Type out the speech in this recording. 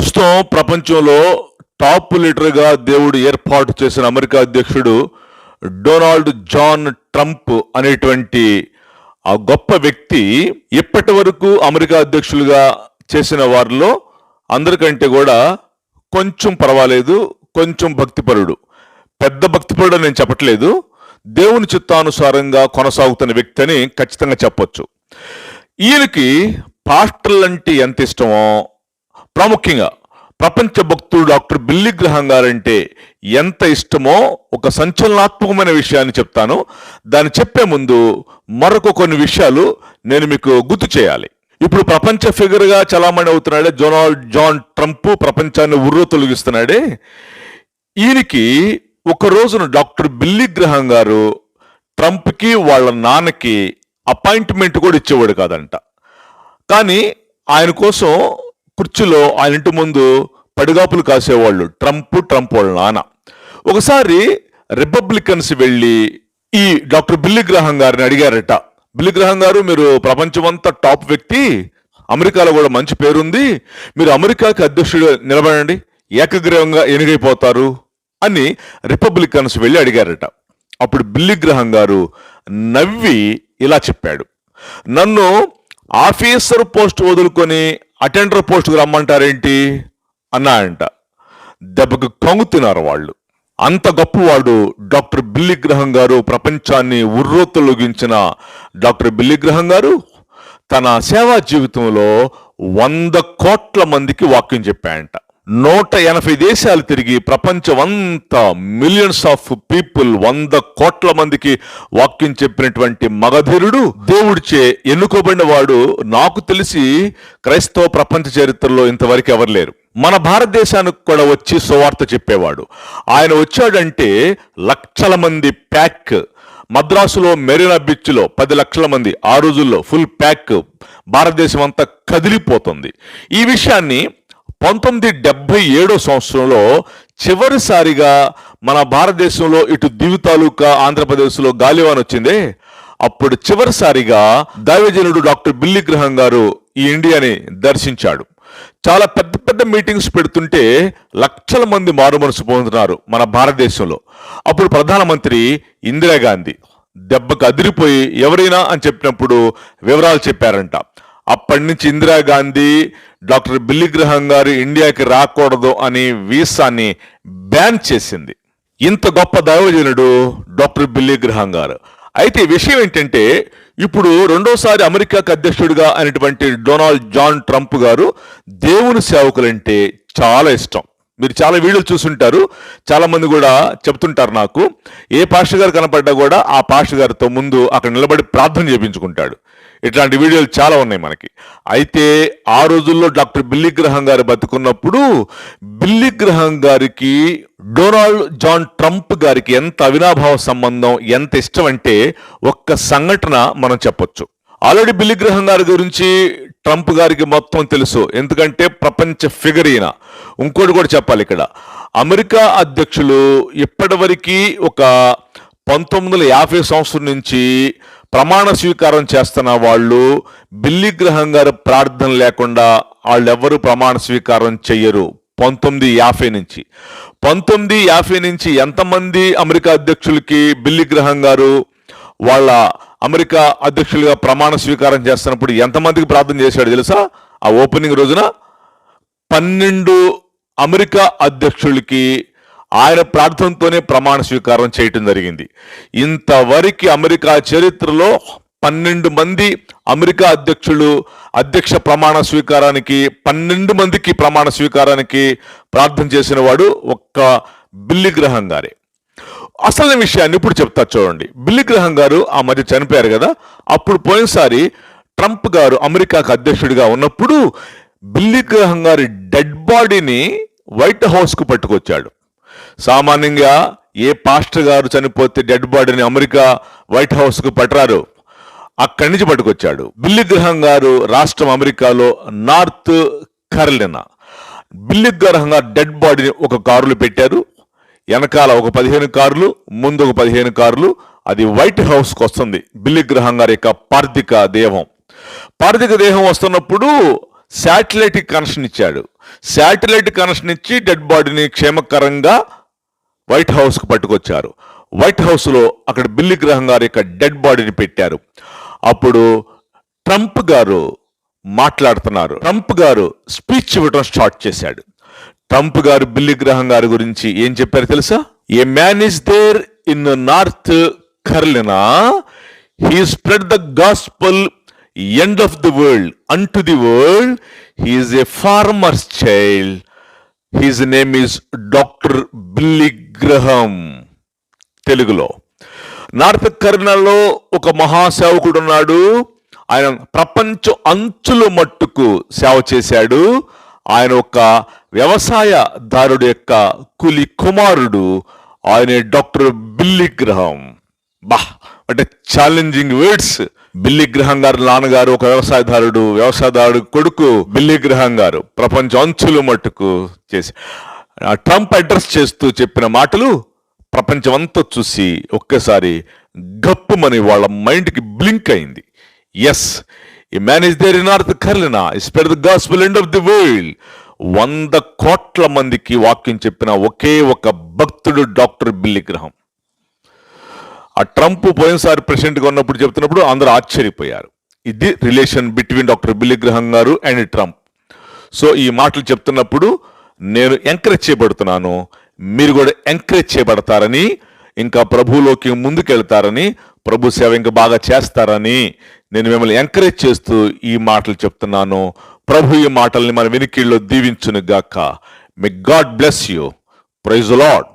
ప్రస్తుతం ప్రపంచంలో టాప్ లీడర్గా దేవుడు ఏర్పాటు చేసిన అమెరికా అధ్యక్షుడు డొనాల్డ్ జాన్ ట్రంప్ అనేటువంటి ఆ గొప్ప వ్యక్తి ఇప్పటి వరకు అమెరికా అధ్యక్షులుగా చేసిన వారిలో అందరికంటే కూడా కొంచెం పర్వాలేదు కొంచెం భక్తిపరుడు. పెద్ద భక్తిపరుడు నేను చెప్పట్లేదు. దేవుని చిత్తానుసారంగా కొనసాగుతున్న వ్యక్తి అని ఖచ్చితంగా చెప్పొచ్చు. ఈయనకి పాస్టర్లంటే ఎంత ఇష్టమో ప్రాముఖ్యంగా ప్రపంచ భక్తుడు డాక్టర్ బిల్లి గ్రహం గారంటే ఎంత ఇష్టమో ఒక సంచలనాత్మకమైన విషయాన్ని చెప్తాను. దాన్ని చెప్పే ముందు మరొక కొన్ని విషయాలు నేను మీకు గుర్తు చేయాలి. ఇప్పుడు ప్రపంచ ఫిగర్గా చలామణి అవుతున్నాడే జొనాల్డ్ జాన్ ట్రంప్ ప్రపంచాన్ని ఉర్రు తొలగిస్తున్నాడే. ఈయనకి ఒక రోజున డాక్టర్ బిల్లి గ్రహం గారు ట్రంప్కి వాళ్ళ నాన్నకి అపాయింట్మెంట్ కూడా ఇచ్చేవాడు కాదంట. కానీ ఆయన కోసం కుర్చీలో ఆయన ఇంటి ముందు పడిగాపులు కాసేవాళ్ళు. ట్రంప్ ట్రంప్ వాళ్ళ నాన్న. ఒకసారి రిపబ్లికన్స్ వెళ్ళి ఈ డాక్టర్ బిల్లి గ్రహం గారిని అడిగారట. బిల్లి గ్రహం గారు మీరు ప్రపంచమంతా టాప్ వ్యక్తి అమెరికాలో కూడా మంచి పేరుంది మీరు అమెరికాకి అధ్యక్షుడు నిలబడండి ఏకగ్రీవంగా ఎన్నికైపోతారు అని రిపబ్లికన్స్ వెళ్ళి అడిగారట. అప్పుడు బిల్లి గ్రహం గారు నవ్వి ఇలా చెప్పాడు. నన్ను ఆఫీసర్ పోస్ట్ వదులుకొని అటెండర్ పోస్టుకు రమ్మంటారేంటి? అన్నాయంట. దెబ్బకు కంగుతున్నారు వాళ్ళు. అంత గొప్పవాడు డాక్టర్ బిల్లి గ్రహం గారు ప్రపంచాన్ని ఉర్రోత్తులోగించిన డాక్టర్ బిల్లి గ్రహం గారు తన సేవా జీవితంలో వంద కోట్ల మందికి వాక్యం చెప్పాయంట. నూట ఎనభై దేశాలు తిరిగి ప్రపంచమంతా మిలియన్స్ ఆఫ్ పీపుల్ వంద కోట్ల మందికి వాక్యం చెప్పినటువంటి మగధీరుడు దేవుడిచే ఎన్నుకోబడిన వాడు నాకు తెలిసి క్రైస్తవ ప్రపంచ చరిత్రలో ఇంతవరకు ఎవరు లేరు. మన భారతదేశానికి కూడా వచ్చి సువార్త చెప్పేవాడు. ఆయన వచ్చాడంటే లక్షల మంది ప్యాక్. మద్రాసులో మెరీనా బీచ్లో పది లక్షల మంది. ఆ రోజుల్లో ఫుల్ ప్యాక్. భారతదేశం అంతా కదిలిపోతుంది. ఈ విషయాన్ని పంతొమ్మిది డెబ్బై ఏడో సంవత్సరంలో చివరిసారిగా మన భారతదేశంలో ఇటు దివి తాలూకా ఆంధ్రప్రదేశ్లో గాలివాన్ వచ్చిందే. అప్పుడు చివరిసారిగా దైవజనుడు డాక్టర్ బిల్లి గ్రహం గారు ఈ ఇండియాని దర్శించాడు. చాలా పెద్ద పెద్ద మీటింగ్స్ పెడుతుంటే లక్షల మంది మారు మనసు పొందుతున్నారు మన భారతదేశంలో. అప్పుడు ప్రధానమంత్రి ఇందిరాగాంధీ దెబ్బకు అదిరిపోయి ఎవరైనా అని చెప్పినప్పుడు వివరాలు చెప్పారంట. అప్పటి నుంచి ఇందిరాగాంధీ డాక్టర్ బిల్లి గ్రహం గారు ఇండియాకి రాకూడదు అని వీసాని బ్యాన్ చేసింది. ఇంత గొప్ప దైవజనుడు డాక్టర్ బిల్లి గ్రహం గారు. అయితే విషయం ఏంటంటే ఇప్పుడు రెండోసారి అమెరికాకు అధ్యక్షుడిగా అనేటువంటి డొనాల్డ్ జాన్ ట్రంప్ గారు దేవుని సేవకులంటే చాలా ఇష్టం. మీరు చాలా వీడియోలు చూసుంటారు. చాలామంది కూడా చెప్తుంటారు నాకు. ఏ పాస్టర్ గారు కనపడ్డా కూడా ఆ పాస్టర్ గారితో ముందు అక్కడ నిలబడి ప్రార్థన చేపించుకుంటాడు. ఇట్లాంటి వీడియోలు చాలా ఉన్నాయి మనకి. అయితే ఆ రోజుల్లో డాక్టర్ బిల్లి గ్రహం గారు బతుకున్నప్పుడు బిల్లి గ్రహం గారికి డొనాల్డ్ జాన్ ట్రంప్ గారికి ఎంత అవినాభావ సంబంధం ఎంత ఇష్టం అంటే ఒక్క సంఘటన మనం చెప్పొచ్చు. ఆల్రెడీ బిల్లి గ్రహం గారి గురించి ట్రంప్ గారికి మొత్తం తెలుసు. ఎందుకంటే ప్రపంచ ఫిగర్ ఈయన. ఇంకోటి కూడా చెప్పాలి ఇక్కడ. అమెరికా అధ్యక్షులు ఇప్పటివరకు ఒక పంతొమ్మిది వందల యాభై సంవత్సరం నుంచి ప్రమాణ స్వీకారం చేస్తున్న వాళ్ళు బిల్లి గ్రహం గారు ప్రార్థన లేకుండా వాళ్ళెవ్వరూ ప్రమాణ స్వీకారం చెయ్యరు. పంతొమ్మిది యాభై నుంచి. పంతొమ్మిది యాభై నుంచి ఎంతమంది అమెరికా అధ్యక్షులకి బిల్లి గ్రహం గారు వాళ్ళ అమెరికా అధ్యక్షులుగా ప్రమాణ స్వీకారం చేస్తున్నప్పుడు ఎంతమందికి ప్రార్థన చేశాడు తెలుసా? ఆ ఓపెనింగ్ రోజున పన్నెండు అమెరికా అధ్యక్షులకి ఆయన ప్రార్థనతోనే ప్రమాణ స్వీకారం చేయటం జరిగింది. ఇంతవరకు అమెరికా చరిత్రలో పన్నెండు మంది అమెరికా అధ్యక్షులు అధ్యక్ష ప్రమాణ స్వీకారానికి పన్నెండు మందికి ప్రమాణ స్వీకారానికి ప్రార్థన చేసిన వాడు ఒక్క బిల్లి గ్రహం గారే. అసలు విషయాన్ని ఇప్పుడు చెప్తా చూడండి. బిల్లి గ్రహం గారు ఆ మధ్య చనిపోయారు కదా అప్పుడు పోయినసారి ట్రంప్ గారు అమెరికాకు అధ్యక్షుడిగా ఉన్నప్పుడు బిల్లి గ్రహం గారి డెడ్ బాడీని వైట్ హౌస్కు పట్టుకొచ్చాడు. సామాన్యంగా ఏ పాస్టర్ గారు చనిపోతే డెడ్ బాడీని అమెరికా వైట్ హౌస్కు పట్టరారు అక్కడి నుంచి పట్టుకొచ్చాడు. బిల్లి గ్రహం గారు రాష్ట్రం అమెరికాలో నార్త్ కరలినా. బిల్లి గ్రహం గారు డెడ్ బాడీని ఒక కారులో పెట్టారు. వెనకాల ఒక పదిహేను కార్లు ముందు ఒక పదిహేను కార్లు. అది వైట్ హౌస్కి వస్తుంది. బిల్లి గ్రహం గారి యొక్క పార్థిక దేహం. పార్థిక దేహం వస్తున్నప్పుడు శాటిలైట్ కనెక్షన్ ఇచ్చాడు. శాటిలైట్ కనెక్షన్ ఇచ్చి డెడ్ బాడీని క్షేమకరంగా వైట్ హౌస్కు పట్టుకొచ్చారు. వైట్ హౌస్లో అక్కడ బిల్లి గ్రహం గారి యొక్క డెడ్ బాడీని పెట్టారు. అప్పుడు ట్రంప్ గారు మాట్లాడుతున్నారు. ట్రంప్ గారు స్పీచ్ ఇవ్వడం స్టార్ట్ చేశాడు. ట్రంప్ గారు బిల్లి గ్రహం గారి గురించి ఏం చెప్పారు తెలుసా? A man is there in North Carolina he spread the gospel end of the world unto the world. He is a farmer's child. His name is doctor Billy Graham తెలుగులో. నార్త్ కర్నల్లో ఒక మహాసేవకుడు ఉన్నాడు ఆయన ప్రపంచ అంచుల మట్టుకు సేవ చేశాడు. ఆయన ఒక వ్యవసాయదారుడు యొక్క కులి కుమారుడు. ఆయన డాక్టర్ బిల్లి గ్రహం. బా అంటే ఛాలెంజింగ్ వర్డ్స్ బిల్లి గ్రహం గారు నాన్నగారు ఒక వ్యవసాయదారుడు వ్యవసాయదారుడు కొడుకు బిల్లి గ్రహం గారు ప్రపంచ అంచులు మట్టుకు చేసి ట్రంప్ అడ్రస్ చేస్తూ చెప్పిన మాటలు ప్రపంచమంతా చూసి ఒక్కసారి గప్పుమని వాళ్ళ మైండ్కి బ్లింక్ అయింది. As he man is there in north Carolina spread the gospel end of the world వంద కోట్ల మందికి వాక్యం చెప్పిన ఒకే ఒక భక్తుడు డాక్టర్ బిల్లి గ్రహం. ఆ ట్రంప్ పోయినసారి ప్రెసిడెంట్గా ఉన్నప్పుడు చెప్తున్నప్పుడు అందరూ ఆశ్చర్యపోయారు. ఇది రిలేషన్ బిట్వీన్ డాక్టర్ బిల్లి గ్రహం గారు అండ్ ట్రంప్. సో ఈ మాటలు చెప్తున్నప్పుడు నేను ఎంకరేజ్ చేయబడుతున్నాను. మీరు కూడా ఎంకరేజ్ చేయబడతారని ఇంకా ప్రభువులోకి ముందుకెళ్తారని ప్రభు సేవ ఇంకా బాగా చేస్తారని నేను మిమ్మల్ని ఎంకరేజ్ చేస్తూ ఈ మాటలు చెప్తున్నాను. ప్రభు ఈ మాటల్ని మన వెనికిల్లో దీవించును గాక may God bless you praise Lord